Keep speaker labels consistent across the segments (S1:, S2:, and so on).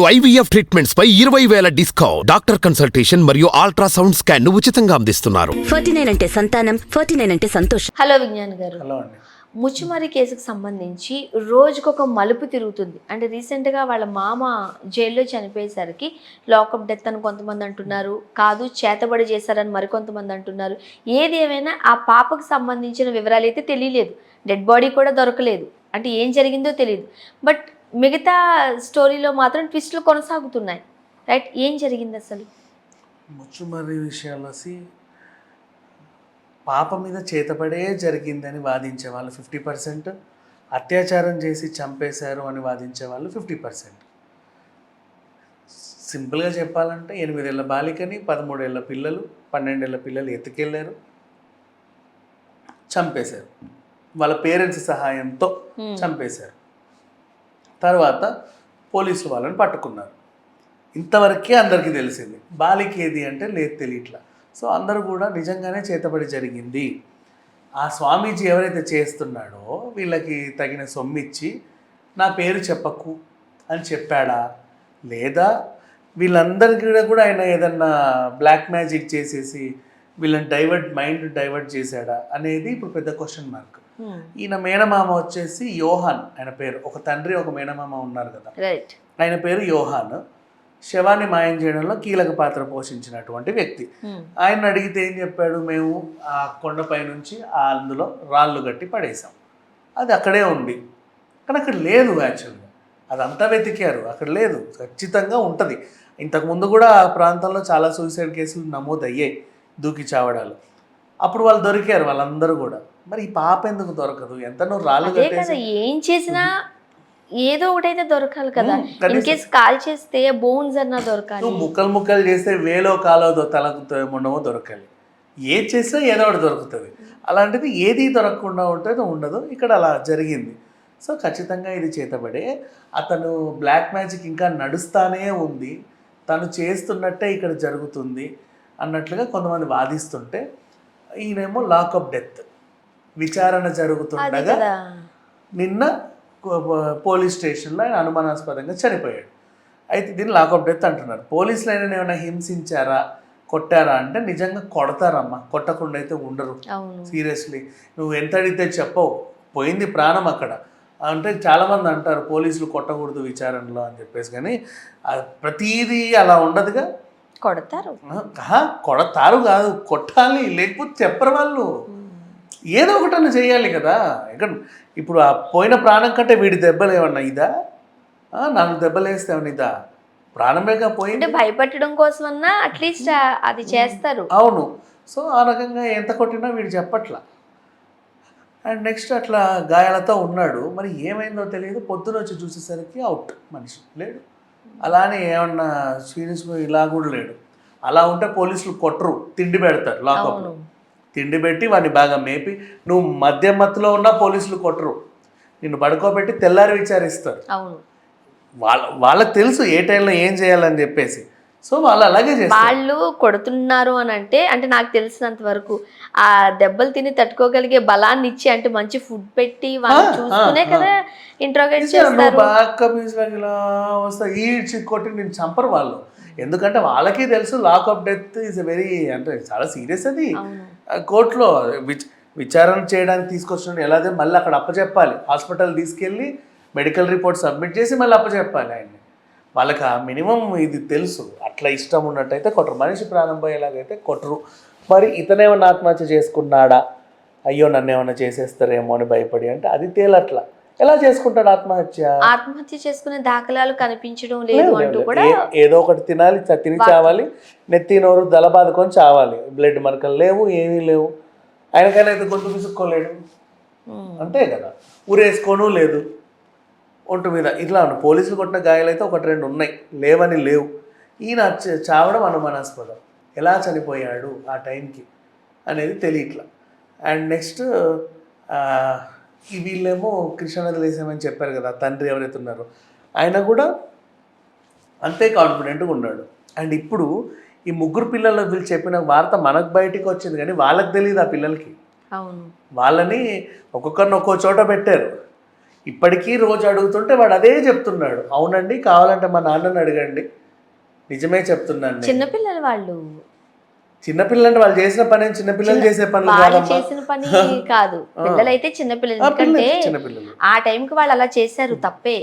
S1: IVF treatments పై ఇరవై వేల డిస్కౌంట్. డాక్టర్ కన్సల్టేషన్ మరియు అల్ట్రాసౌండ్ స్కాన్ను ఉచితంగా అందిస్తున్నారు.
S2: ఫార్టీ నైన్ అంటే సంతానం ఫార్టీ నైన్ అంటే సంతోషం.
S3: హలో విజ్ఞాన్ గారు.
S4: హలో అండి.
S3: ముచ్చుమరి కేసుకు సంబంధించి రోజుకొక మలుపు తిరుగుతుంది. అంటే రీసెంట్గా వాళ్ళ మామ జైల్లో చనిపోయేసరికి లాకప్ డెత్ అని కొంతమంది అంటున్నారు. కాదు చేతబడి చేశారని మరికొంతమంది అంటున్నారు. ఏది ఏమైనా ఆ పాపకు సంబంధించిన వివరాలు అయితే తెలియలేదు. డెడ్ బాడీ కూడా దొరకలేదు. అంటే ఏం జరిగిందో తెలియదు. బట్ మిగతా స్టోరీలో మాత్రం ట్విస్టులు కొనసాగుతున్నాయి. రైట్? ఏం జరిగింది అసలు?
S4: ముచ్చుమర్రి విషయాల్లో సి పాప మీద చేతపడే జరిగిందని వాదించే వాళ్ళు ఫిఫ్టీ పర్సెంట్ అత్యాచారం చేసి చంపేశారు అని వాదించే వాళ్ళు ఫిఫ్టీ పర్సెంట్. సింపుల్గా చెప్పాలంటే ఎనిమిదేళ్ళ బాలికని పదమూడేళ్ళ పిల్లలు పన్నెండేళ్ళ పిల్లలు ఎత్తుకెళ్ళారు చంపేశారు. వాళ్ళ పేరెంట్స్ సహాయంతో చంపేశారు. తర్వాత పోలీసులు వాళ్ళని పట్టుకున్నారు. ఇంతవరకే అందరికీ తెలిసింది బాలిక ఏది అంటే లేదు తెలియట్లా. సో అందరూ కూడా నిజంగానే చేతబడి జరిగింది. ఆ స్వామీజీ ఎవరైతే చేస్తున్నాడో వీళ్ళకి తగిన సొమ్మిచ్చి నా పేరు చెప్పకు అని చెప్పాడా? లేదా వీళ్ళందరికీ కూడా ఆయన ఏదన్నా బ్లాక్ మ్యాజిక్ చేసేసి వీళ్ళని డైవర్ట్ మైండ్ డైవర్ట్ చేశాడా అనేది ఇప్పుడు పెద్ద క్వశ్చన్ మార్క్. ఈయన మేనమామ వచ్చేసి యోహాన్ ఆయన పేరు. ఒక తండ్రి ఒక మేనమామ ఉన్నారు కదా. ఆయన పేరు యోహాన్. శవాన్ని మాయం చేయడంలో కీలక పాత్ర పోషించినటువంటి వ్యక్తి. ఆయన అడిగితే ఏం చెప్పాడు? మేము ఆ కొండపై నుంచి ఆ అందులో రాళ్ళు కట్టి పడేసాం అది అక్కడే ఉంది. కానీ అక్కడ లేదు యాక్చువల్గా అదంతా వెతికారు. అక్కడ లేదు. ఖచ్చితంగా ఉంటుంది. ఇంతకుముందు కూడా ఆ ప్రాంతంలో చాలా సూసైడ్ కేసులు నమోదయ్యాయి. దూకి చావడాలు. అప్పుడు వాళ్ళు దొరికారు వాళ్ళందరూ కూడా. మరి ఈ పాప ఎందుకు దొరకదు? ఎంత నువ్వు రాళ్ళు
S3: అదే కదా
S4: కట్టేసి
S3: ఏం చేసినా ఏదో ఒకటైతే దొరకాలి కదా. ఇన్ కేస్ కాల్ చేస్తే బోన్స్ అన్నా దొరకాలి.
S4: నువ్వు ముక్కలు ముక్కలు చేస్తే వేలో కాలో తలకు ఉండవో దొరకాలి. ఏది చేసినా ఏదో ఒకటి దొరుకుతుంది. అలాంటిది ఏది దొరకకుండా ఉంటుంది ఉండదు. ఇక్కడ అలా జరిగింది. సో ఖచ్చితంగా ఇది చేతబడే. అతను బ్లాక్ మ్యాజిక్ ఇంకా నడుస్తానే ఉంది. తను చేస్తున్నట్టే ఇక్కడ జరుగుతుంది అన్నట్లుగా కొంతమంది వాదిస్తుంటే ఈయనేమో లాకప్ డెత్. విచారణ జరుగుతుండగా నిన్న పోలీస్ స్టేషన్లో ఆయన అనుమానాస్పదంగా చనిపోయాడు. అయితే దీన్ని లాకప్ డెత్ అంటున్నారు. పోలీసులు అయినా ఏమైనా హింసించారా కొట్టారా అంటే నిజంగా కొడతారమ్మా. కొట్టకుండా అయితే ఉండరు. సీరియస్లీ. నువ్వు ఎంత అడిగితే చెప్పవు. పోయింది ప్రాణం అక్కడ. అంటే చాలామంది అంటారు పోలీసులు కొట్టకూడదు విచారణలో అని చెప్పేసి. కానీ ప్రతీదీ అలా ఉండదుగా.
S3: కొడతారు.
S4: కొడతారు కాదు. కొట్టాలి. లేకపోతే చెప్పరు వాళ్ళు. ఏదో ఒకటన్నా చేయాలి కదా. ఇక్కడ ఇప్పుడు ఆ పోయిన ప్రాణం కంటే వీడి దెబ్బలు ఏమన్నా ఇదా? నాలుగు దెబ్బలు వేస్తే ఏమన్నా ఇదా? ప్రాణమేగా
S3: అంటే
S4: పోయింది.
S3: భయపెట్టడం కోసమన్నా అట్లీస్ట్ అది చేస్తారు.
S4: అవును. సో ఆ రకంగా ఎంత కొట్టినా వీడు చెప్పట్లా. అండ్ నెక్స్ట్ అట్లా గాయాలతో ఉన్నాడు. మరి ఏమైందో తెలియదు. పొద్దున వచ్చి చూసేసరికి అవుట్ మనిషి. లేడు. అలానే ఏమన్నా సీరియస్ ఇలా కూడా లేడు. అలా ఉంటే పోలీసులు కొట్టరు. తిండి పెడతారు లాకప్లో. తిండి పెట్టి వాడిని బాగా మేపి నువ్వు మధ్య మత్తులో ఉన్నా పోలీసులు కొట్టరు. నిన్ను పడుకోబెట్టి తెల్లారి విచారిస్తారు. వాళ్ళ వాళ్ళకి తెలుసు ఏ టైంలో ఏం చేయాలని చెప్పేసి. సో వాళ్ళు అలాగే చేస్తారు.
S3: వాళ్ళు కొడుతున్నారు అని అంటే అంటే నాకు తెలిసినంత వరకు ఆ దెబ్బలు తిని తట్టుకోగలిగే బలాన్ని ఇచ్చి అంటే మంచి ఫుడ్ పెట్టి వాళ్ళని
S4: ఆ,
S3: చూసుకునే కదా ఇంట్రోగేట్ చేస్తారు.
S4: ఈ కొట్టి నేను చంపరు వాళ్ళు. ఎందుకంటే వాళ్ళకి తెలుసు lack of death is very అంటే చాలా సీరియస్ అది. కోర్టులో విచ్ విచారణ చేయడానికి తీసుకొచ్చిన ఎలాదే మళ్ళీ అక్కడ అప్పచెప్పాలి హాస్పిటల్ తీసుకెళ్ళి మెడికల్ రిపోర్ట్ సబ్మిట్ చేసి మళ్ళీ అప్పచెప్పాలి ఆయన్ని. వాళ్ళకి ఆ మినిమం ఇది తెలుసు. అట్లా ఇష్టం ఉన్నట్టయితే కొట్టరు. మనిషి ప్రాణం పోయేలాగైతే కొట్టరు. మరి ఇతనేమన్నా ఆత్మహత్య చేసుకున్నాడా? అయ్యో నన్ను ఏమైనా చేసేస్తారేమో అని భయపడి అంటే అది తేలట్లా. ఎలా చేసుకుంటాడు ఆత్మహత్య?
S3: ఆత్మహత్య చేసుకునే దాఖలాలు కనిపించడం లేదు అంటూ కూడా
S4: ఏదో ఒకటి తినాలి తిని చావాలి నెత్తి నోరు దల బాదుకొని చావాలి. బ్లడ్ మరకలు లేవు ఏమీ లేవు. ఆయనకైనా అయితే గొంతు పిసుక్కోలేడు
S3: ఉమ్,
S4: అంతే కదా. ఊరేసుకోను లేదు. ఒంటి మీద ఇట్లా పోలీసులు కొట్టిన గాయాలు అయితే ఒకటి రెండు ఉన్నాయి. లేవని లేవు. ఈయన చావడం అనుమానాస్పదం. ఎలా చనిపోయాడు ఆ టైంకి అనేది తెలియట్లా. అండ్ నెక్స్ట్ వీళ్ళేమో కృష్ణానది లేసామని చెప్పారు కదా తండ్రి ఎవరైతే ఉన్నారో ఆయన కూడా అంతే కాన్ఫిడెంట్గా ఉన్నాడు. అండ్ ఇప్పుడు ఈ ముగ్గురు పిల్లలు వీళ్ళు చెప్పిన వార్త మనకు బయటికి వచ్చింది కానీ వాళ్ళకి తెలియదు ఆ పిల్లలకి.
S3: అవును.
S4: వాళ్ళని ఒక్కొక్కరిని ఒక్కో చోట పెట్టారు. ఇప్పటికీ రోజు అడుగుతుంటే వాడు అదే చెప్తున్నాడు. అవునండి కావాలంటే మా నాన్నని అడగండి. నిజమే చెప్తున్నాను నేను.
S3: చిన్నపిల్లలు వాళ్ళు
S4: చిన్నపిల్లలు అంటే వాళ్ళు చేసిన పని చిన్నపిల్లలు చేసే పనులు
S3: వాళ్ళు చేసిన పని కాదు. పిల్లలైతే చిన్నపిల్లలు. ఎందుకంటే ఆ టైంకి వాళ్ళు అలా చేశారు తప్పే.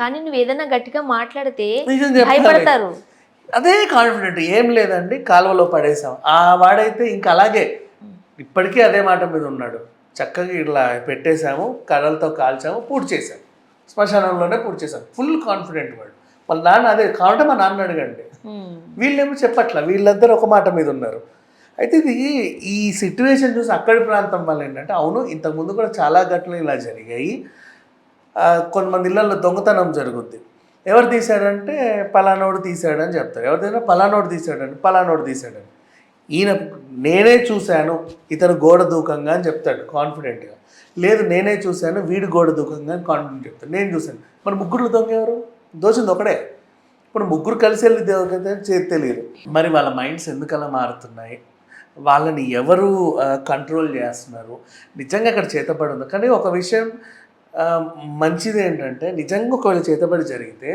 S3: కానీ నువ్వు ఏదైనా గట్టిగా మాట్లాడితే. భయపడతారు.
S4: అదే కాన్ఫిడెంట్ ఏం లేదండి కాలువలో పడేసాం ఆ వాడైతే ఇంకా అలాగే. ఇప్పటికీ అదే మాట మీద ఉన్నాడు. చక్కగా ఇట్లా పెట్టేశాము కర్రలతో కాల్చాము పూర్తి చేశాము శ్మశానంలోనే పూర్తి చేశాం. ఫుల్ కాన్ఫిడెంట్ వాడు. వాళ్ళ నాన్న అదే కావాలంటే మా నాన్న అడగండి.
S3: ఉమ్.
S4: వీళ్ళేమో చెప్పట్ల వీళ్ళందరూ ఒక మాట మీద ఉన్నారు. అయితే ఇది ఈ సిట్యువేషన్ చూసి అక్కడి ప్రాంతం వల్ల ఏంటంటే అవును ఇంతకుముందు కూడా చాలా ఘటనలు ఇలా జరిగాయి. కొంతమంది ఇళ్ళల్లో దొంగతనం జరుగుద్ది. ఎవరు తీశాడంటే పలానోడు తీశాడని చెప్తారు. ఎవరు తీసినా పలానోడు తీశాడని పలానోడు తీశాడని ఈయన నేనే చూశాను ఇతను గోడ దూకంగా అని చెప్తాడు కాన్ఫిడెంట్గా లేదు నేనే చూశాను వీడు గోడ దూకంగా అని కాన్ఫిడెంట్ చెప్తాడు. నేను చూశాను. మరి ముగ్గురు దొంగ ఎవరు? దోచింది ఒకడే ఇప్పుడు ముగ్గురు కలిసి వెళ్ళి దేవుడికైతే చేతి తెలియదు. మరి వాళ్ళ మైండ్స్ ఎందుకు అలా మారుతున్నాయి? వాళ్ళని ఎవరు కంట్రోల్ చేస్తున్నారు? నిజంగా అక్కడ చేతబడి ఉంది? కానీ ఒక విషయం మంచిది ఏంటంటే నిజంగా ఒకవేళ చేతబడి జరిగితే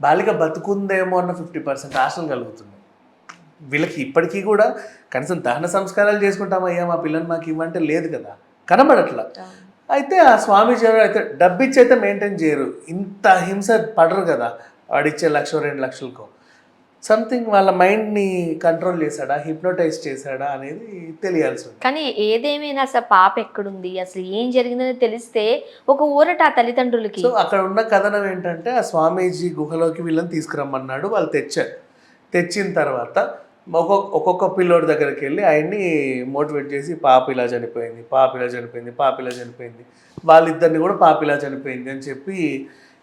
S4: బాలిక బతుకుందేమో అన్న ఫిఫ్టీ పర్సెంట్ ఆశలు కలుగుతుంది వీళ్ళకి ఇప్పటికీ కూడా కనీసం దహన సంస్కారాలు చేసుకుంటామయ్యా మా పిల్లలు మాకు ఇవ్వంటే లేదు కదా. కనబడట్లా. అయితే ఆ స్వామీజీ ఎవరు అయితే డబ్బిచ్చి అయితే మెయింటైన్ చేయరు. ఇంత హింస పడరు కదా. వాడిచ్చే లక్ష రెండు లక్షలకు. సంథింగ్ వాళ్ళ మైండ్ని కంట్రోల్ చేశాడా? హిప్నోటైజ్ చేశాడా? అనేది తెలియాల్సి ఉంది
S3: కానీ ఏదేమైనా అసలు పాప ఎక్కడుంది? అసలు ఏం జరిగిందని తెలిస్తే ఒక ఊరట ఆ తల్లిదండ్రులకి.
S4: సో అక్కడ ఉన్న కథనం ఏంటంటే ఆ స్వామీజీ గుహలోకి వీళ్ళని తీసుకురమ్మన్నాడు. వాళ్ళు తెచ్చారు. తెచ్చిన తర్వాత ఒక్కొక్క ఒక్కొక్క పిల్లోడి దగ్గరికి వెళ్ళి ఆయన్ని మోటివేట్ చేసి పాప ఇలా చనిపోయింది పాప ఇలా చనిపోయింది పాప ఇలా చనిపోయింది వాళ్ళిద్దరిని కూడా పాప ఇలా చనిపోయింది అని చెప్పి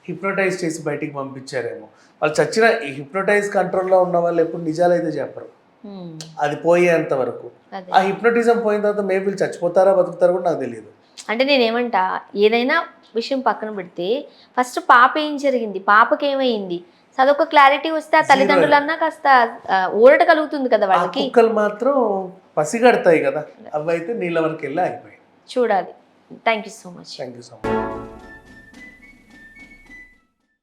S4: హిప్నోటైజ్ చేసి బయటికి పంపించారేమో. వాళ్ళు చచ్చిన ఈ హిప్నోటైజ్ కంట్రోల్లో ఉన్న వాళ్ళు ఎప్పుడు నిజాలు అయితే చెప్పరు అది పోయేంత వరకు. ఆ హిప్నోటిజం పోయిన తర్వాత మేబీ వీళ్ళు చచ్చిపోతారా బతుకుతారా కూడా నాకు తెలియదు
S3: అంటే నేనేమంటా ఏదైనా విషయం పక్కన పెడితే ఫస్ట్ పాప ఏం జరిగింది? పాపకి ఏమైంది అదొక క్లారిటీ వస్తే ఆ తల్లిదండ్రులన్నా కాస్త ఊరట కలుగుతుంది కదా వాళ్ళకి.
S4: కుక్కలు మాత్రం పసిగడతాయి కదా అవి అయితే నీళ్ళ వరకు వెళ్ళి ఆగిపోయాయి.
S3: చూడాలి. Thank you so much
S4: thank you so much